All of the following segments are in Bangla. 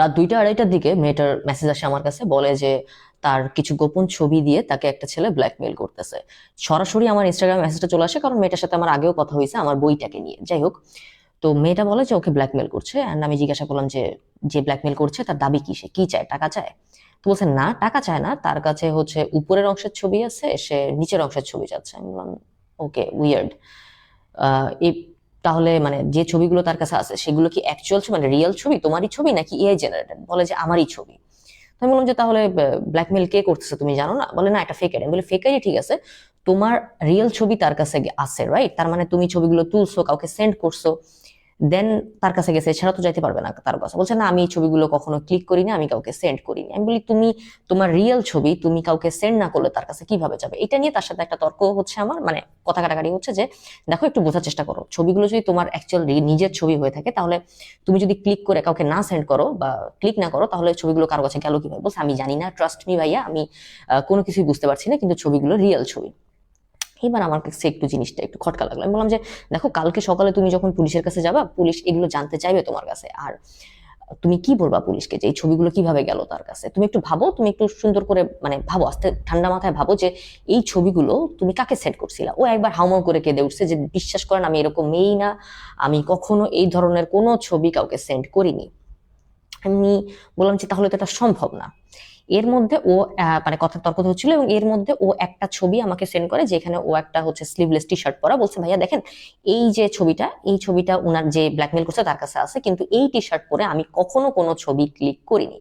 রাত দুইটা, আড়াইটার দিকে মেয়েটার মেসেজ আসে আমার কাছে, বলে যে তার কিছু গোপন ছবি দিয়ে তাকে একটা ছেলে ব্ল্যাকমেল করতেছে। সরাসরি আমার ইনস্টাগ্রাম মেসেজটা চলে আসে, কারণ মেয়েটার সাথে আমার আগেও কথা হয়েছে, আমার বইটাকে নিয়ে। যাই হোক, তো মেয়েটা বলে যে ওকে ব্ল্যাকমেল করছে অ্যান্ড আমি জিজ্ঞাসা করলাম যে যে ব্ল্যাকমেল করছে, তার দাবি কি? সে কি চায়? টাকা চায়? তো বলছে, না, টাকা চায় না, তার কাছে হচ্ছে উপরের অংশের ছবি আছে, সে নিচের অংশের ছবি চাচ্ছে। আমি বললাম ওকে উইয়ার্ড এই তাহলে মানে যে ছবিগুলো তার কাছে আছে, সেগুলো কি অ্যাকচুয়াল ছবি? মানে রিয়েল ছবি? তোমারই ছবি নাকি এআই জেনারেটেড বলে যে আমারই ছবি। আমি বললাম যে তাহলে ব্ল্যাকমেল কে করতেছে তুমি জানো না? বলে না, এটা ফেক আইডি বলি ফেক ঠিক আছে। তোমার রিয়েল ছবি তার কাছে আছে রাইট তার মানে তুমি ছবিগুলো তুলছো, কাউকে সেন্ড করছ। দেন তার কাছে গেছে এছাড়া তো যাইতে পারবে না তার কাছে বলছে, না, আমি এই ছবিগুলো কখনো ক্লিক করিনি, আমি কাউকে সেন্ড করিনি। আমি বলি, তুমি তোমার রিয়েল ছবি, তুমি কাউকে সেন্ড না করলে তার কাছে কীভাবে যাবে? এটা নিয়ে তার সাথে একটা তর্ক হচ্ছে আমার মানে কথা কাটাকাটি হচ্ছে যে, দেখো, একটু বোঝার চেষ্টা করো। ছবিগুলো যদি তোমার অ্যাকচুয়াল নিজের ছবি হয়ে থাকে, তাহলে তুমি যদি ক্লিক করে কাউকে না সেন্ড করো বা ক্লিক না করো, তাহলে ছবিগুলো কারও কাছে গেল কীভাবে? বলছে, আমি জানি না ট্রাস্ট মি ভাইয়া, আমি কোনো কিছুই বুঝতে পারছি না, কিন্তু ছবিগুলো রিয়েল ছবি। এবার আমার কাছে একটু জিনিসটা, একটু খটকা লাগল। আমি বললাম যে, দেখো, কালকে সকালে তুমি যখন পুলিশের কাছে যাবা, পুলিশ এগুলো জানতে চাইবে তোমার কাছে। আর তুমি কি বলবা পুলিশকে যে, এই ছবিগুলো কীভাবে গেল তার কাছে? তুমি একটু ভাবো, তুমি একটু সুন্দর করে মানে ভাবো, আস্তে ঠান্ডা মাথায় ভাবো যে, এই ছবিগুলো তুমি কাকে সেট করছিলা? ও একবার হাউমাউ করে কেঁদে উঠছে যে, বিশ্বাস করেন আমি এরকম মেয়েই না। আমি কখনো এই ধরনের কোনো ছবি কাউকে সেন্ড করিনি। আমি বললাম যে, তাহলে তো এটা সম্ভব না। এর মধ্যে ও মানে কথা তর্ক হচ্ছিল এবং এর মধ্যে ও একটা ছবি আমাকে সেন্ড করে যেখানে ও একটা হচ্ছে স্লিভলেস টি শার্ট পরা। বলছে, ভাইয়া, দেখেন, এই যে ছবিটা, এই ছবিটা ওনার যে ব্ল্যাকমেল করছে তার কাছে আছে, কিন্তু এই টি শার্ট পরে আমি কখনো কোনো ছবি ক্লিক করিনি।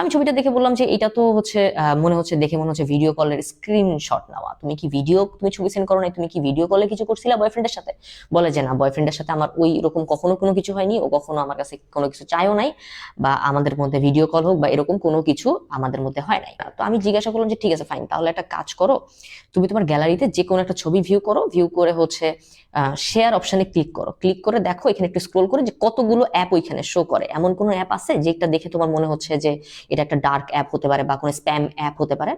আমি ছবিটা দেখে বললাম যে এটা তো হচ্ছে মনে হচ্ছে দেখে মনে হচ্ছে ভিডিও কলের স্ক্রিনশট নেওয়া। তুমি কি ভিডিও তুমি ছবি সেন্ড করো নাই, তুমি কি ভিডিও কলে কিছু করছিলা বয়ফ্রেন্ডের সাথে? বলে যে না বয়ফ্রেন্ডের সাথে আমার ওই রকম কখনো কোনো কিছু হয়নি, ও কখনো আমার কাছে কোনো কিছু চায়ও নাই, বা আমাদের মধ্যে ভিডিও কল হোক, বা এরকম কোনো কিছু আমাদের মধ্যে হয় নাই। তো আমি জিজ্ঞাসা করলাম যে ঠিক আছে ফাইন তাহলে একটা কাজ করো, তুমি তোমার গ্যালারিতে যে কোনো একটা ছবি ভিউ করো ভিউ করে হচ্ছে শেয়ার অপশনে ক্লিক করো। ক্লিক করে দেখো, এখানে একটু স্ক্রোল করে যে কতগুলো অ্যাপ ওইখানে শো করে। এমন কোনো অ্যাপ আছে যেটা দেখে তোমার মনে হচ্ছে যে এটা একটা ডার্ক অ্যাপ হতে পারে বা কোনো স্প্যাম অ্যাপ হতে পারে।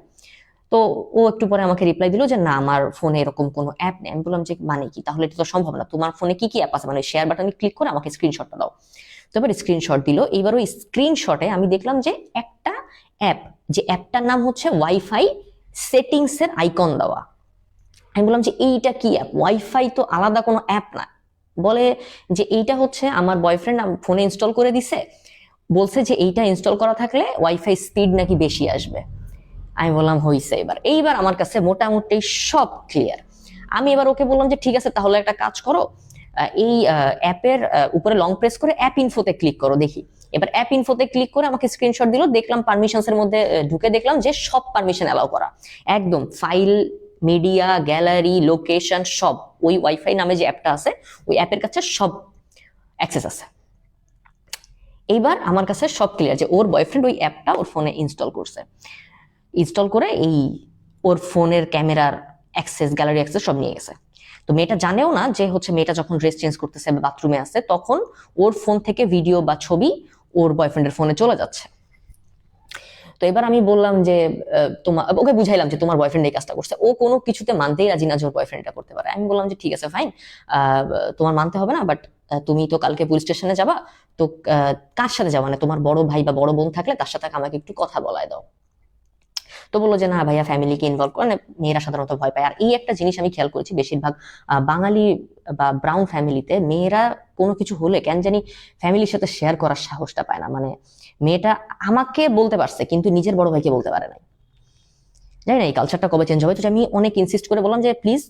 তো ও একটু পরে আমাকে রিপ্লাই দিল যে, না, আমার ফোনে এরকম কোনো অ্যাপ নেই। আমি বললাম যে মানে কি? তাহলে এটা তো সম্ভব না। তোমার ফোনে কি কি অ্যাপ আছে? মানে শেয়ার বাটনে ক্লিক করে আমাকে স্ক্রিনশটটা দাও। তো এবার স্ক্রিনশট দিল। এইবার ওই স্ক্রিনশটে আমি দেখলাম যে, একটা অ্যাপ যে অ্যাপটার নাম হচ্ছে ওয়াইফাই সেটিংস এর আইকন দেওয়া। আমি বললাম যে, এইটা কি অ্যাপ ওয়াইফাই তো আলাদা কোনো অ্যাপ না। বলে যে, এইটা হচ্ছে আমার বয়ফ্রেন্ড ফোনে ইনস্টল করে দিছে। বলছে যে এইটা ইনস্টল করা থাকলে ওয়াইফাই স্পিড নাকি বেশি আসবে। আমি বললাম, হইছে এবার। এইবার আমার কাছে মোটামুটি সব ক্লিয়ার আমি এবার ওকে বললাম যে, ঠিক আছে, তাহলে একটা কাজ করো। এই অ্যাপের উপরে লং প্রেস করে অ্যাপ ইনফোতে ক্লিক করো, দেখি। এবার অ্যাপ ইনফোতে ক্লিক করে আমাকে স্ক্রিনশট দিল, দেখলাম পারমিশনস এর মধ্যে ঢুকে দেখলাম যে সব পারমিশন অ্যালাউ করা। একদম ফাইল মিডিয়া গ্যালারি লোকেশন সব। ওই ওয়াইফাই নামে যে অ্যাপটা আছে, ওই অ্যাপের কাছে সব অ্যাক্সেস আছে। এইবার আমার কাছে সব ক্লিয়ার যে ওর বয়ফ্রেন্ড ওই অ্যাপটা ওর ফোনে ইনস্টল করছে। ইনস্টল করে এই ওর ফোনের ক্যামেরার অ্যাক্সেস গ্যালারি অ্যাক্সেস সব নিয়ে গেছে। তো মেয়েটা জানেও না যে হচ্ছে মেয়েটা যখন ড্রেস চেঞ্জ করতেছে বাথরুমে আছে, তখন ওর ফোন থেকে ভিডিও বা ছবি ওর বয়ফ্রেন্ডের ফোনে চলে যাচ্ছে। তো এবার আমি বললাম যে তোমার ওকে বুঝাইলাম যে তোমার বয়ফ্রেন্ড এই কাজটা করছে। ও কোনো কিছুতে মানতেই রাজি না যে ওর বয়ফ্রেন্ডটা করতে পারে। আমি বললাম যে ঠিক আছে ফাইন তোমার মানতে হবে না বাট তুমি তো কালকে পুলিশ স্টেশনে যাবা, তো কার সাথে যাবা? না তোমার বড় ভাই বা বড় বোন থাকলে তার সাথে আমাকে একটু কথা বলায় দাও। তো বলল যে, না ভাইয়া ফ্যামিলিকে ইনভলভ করে মেয়েরা সাধারণত ভয় পায়। আর এই একটা জিনিস আমি খেয়াল করেছি বেশিরভাগ বাঙালি বা ব্রাউন ফ্যামিলিতে মেয়েরা কোনো কিছু হলে কেন জানি ফ্যামিলির সাথে শেয়ার করার সাহসটা পায় না। মানে মেয়েটা আমাকে বলতে পারছে, কিন্তু নিজের বড় ভাইকে বলতে পারে নাই। জানি না, এই কালচারটা কবে চেঞ্জ হবে? তো আমি অনেক ইনসিস্ট করে বললাম যে প্লিজ